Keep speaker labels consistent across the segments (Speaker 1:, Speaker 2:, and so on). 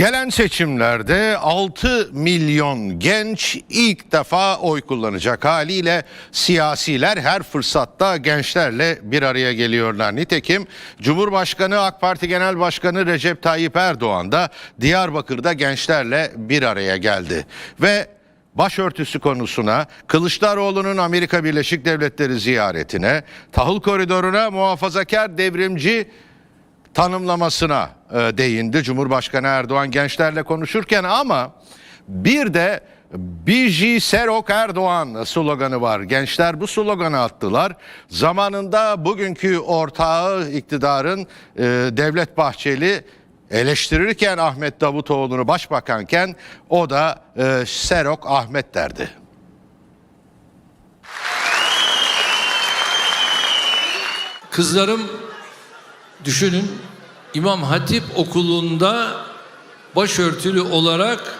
Speaker 1: Gelen seçimlerde 6 milyon genç ilk defa oy kullanacak haliyle siyasiler her fırsatta gençlerle bir araya geliyorlar. Nitekim Cumhurbaşkanı AK Parti Genel Başkanı Recep Tayyip Erdoğan da Diyarbakır'da gençlerle bir araya geldi. Ve başörtüsü konusuna, Kılıçdaroğlu'nun Amerika Birleşik Devletleri ziyaretine, tahıl koridoruna muhafazakar devrimci tanımlamasına e, değindi Cumhurbaşkanı Erdoğan gençlerle konuşurken ama bir de Biji Serok Erdoğan sloganı var. Gençler bu sloganı attılar. Zamanında bugünkü ortağı iktidarın e, Devlet Bahçeli eleştirirken Ahmet Davutoğlu'nu başbakanken o da e, Serok Ahmet derdi.
Speaker 2: Kızlarım düşünün İmam Hatip okulunda başörtülü olarak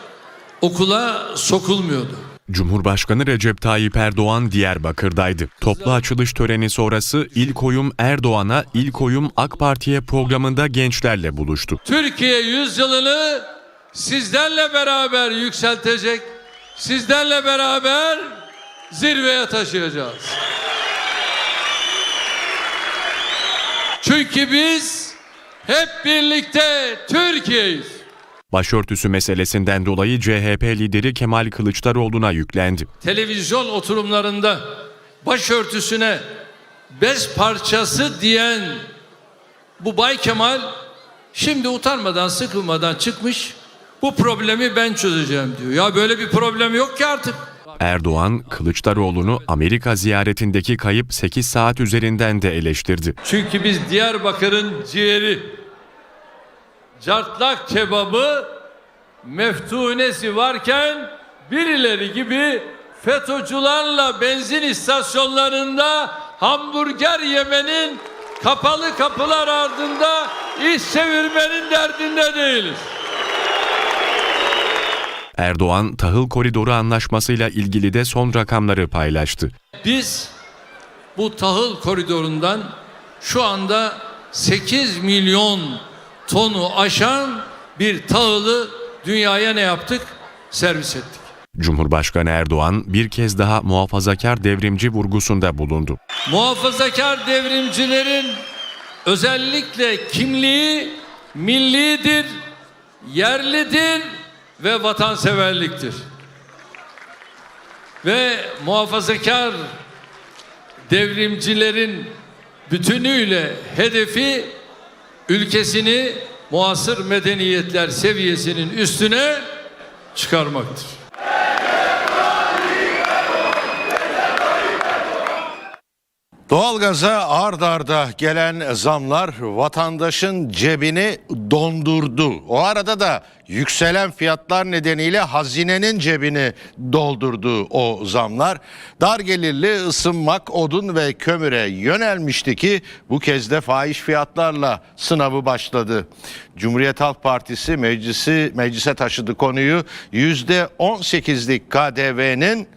Speaker 2: okula sokulmuyordu.
Speaker 3: Cumhurbaşkanı Recep Tayyip Erdoğan Diyarbakır'daydı. Toplu açılış töreni sonrası ilk oyum Erdoğan'a, ilk oyum AK Parti'ye programında gençlerle buluştu.
Speaker 2: Türkiye yüzyılını sizlerle beraber yükseltecek, sizlerle beraber zirveye taşıyacağız. Çünkü biz hep birlikte Türkiye'yiz.
Speaker 3: Başörtüsü meselesinden dolayı CHP lideri Kemal Kılıçdaroğlu'na yüklendi.
Speaker 2: televizyon oturumlarında başörtüsüne bez parçası diyen bu Bay Kemal şimdi utanmadan sıkılmadan çıkmış bu problemi ben çözeceğim diyor. Ya böyle bir problem yok ki artık.
Speaker 3: Erdoğan, Kılıçdaroğlu'nu Amerika ziyaretindeki kayıp 8 saat üzerinden de eleştirdi.
Speaker 2: Çünkü biz Diyarbakır'ın ciğeri, cartlak kebabı, meftunesi varken birileri gibi FETÖ'cülerle benzin istasyonlarında hamburger yemenin kapalı kapılar ardında iş çevirmenin derdinde değiliz.
Speaker 3: Erdoğan, tahıl koridoru anlaşmasıyla ilgili de son rakamları paylaştı.
Speaker 2: Biz bu tahıl koridorundan şu anda 8 milyon tonu aşan bir tahılı dünyaya ne yaptık? Servis ettik.
Speaker 3: Cumhurbaşkanı Erdoğan bir kez daha muhafazakar devrimci vurgusunda bulundu.
Speaker 2: Muhafazakar devrimcilerin özellikle kimliği millidir, yerlidir ve vatanseverliktir. Ve muhafazakar devrimcilerin bütünüyle hedefi ülkesini muasır medeniyetler seviyesinin üstüne çıkarmaktır.
Speaker 1: Doğalgaza ard arda gelen zamlar vatandaşın cebini dondurdu. O arada da yükselen fiyatlar nedeniyle hazinenin cebini doldurdu o zamlar. Dar gelirli ısınmak, odun ve kömüre yönelmişti ki bu kez de fahiş fiyatlarla sınavı başladı. Cumhuriyet Halk Partisi meclisi meclise taşıdı konuyu. %18'lik KDV'nin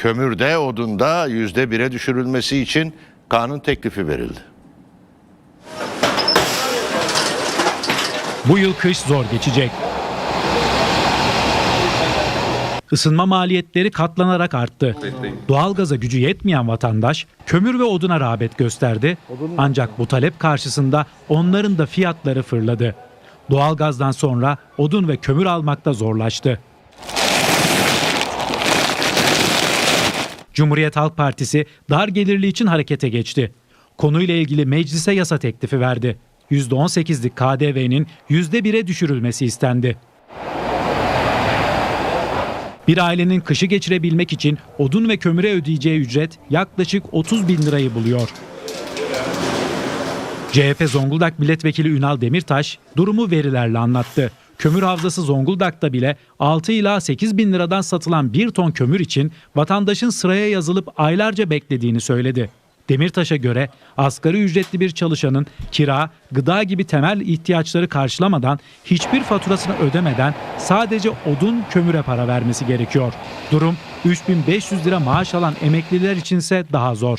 Speaker 1: kömürde, odunda yüzde bire düşürülmesi için kanun teklifi verildi.
Speaker 4: Bu yıl kış zor geçecek. Isınma maliyetleri katlanarak arttı. Doğalgaza gücü yetmeyen vatandaş kömür ve oduna rağbet gösterdi. Ancak bu talep karşısında onların da fiyatları fırladı. Doğalgazdan sonra odun ve kömür almakta zorlaştı. Cumhuriyet Halk Partisi dar gelirli için harekete geçti. Konuyla ilgili meclise yasa teklifi verdi. %18'lik KDV'nin %1'e düşürülmesi istendi. Bir ailenin kışı geçirebilmek için odun ve kömüre ödeyeceği ücret yaklaşık 30 bin lirayı buluyor. CHP Zonguldak Milletvekili Ünal Demirtaş durumu verilerle anlattı. Kömür havzası Zonguldak'ta bile 6 ila 8 bin liradan satılan bir ton kömür için vatandaşın sıraya yazılıp aylarca beklediğini söyledi. Demirtaş'a göre asgari ücretli bir çalışanın kira, gıda gibi temel ihtiyaçları karşılamadan hiçbir faturasını ödemeden sadece odun kömüre para vermesi gerekiyor. Durum 3500 lira maaş alan emekliler içinse daha zor.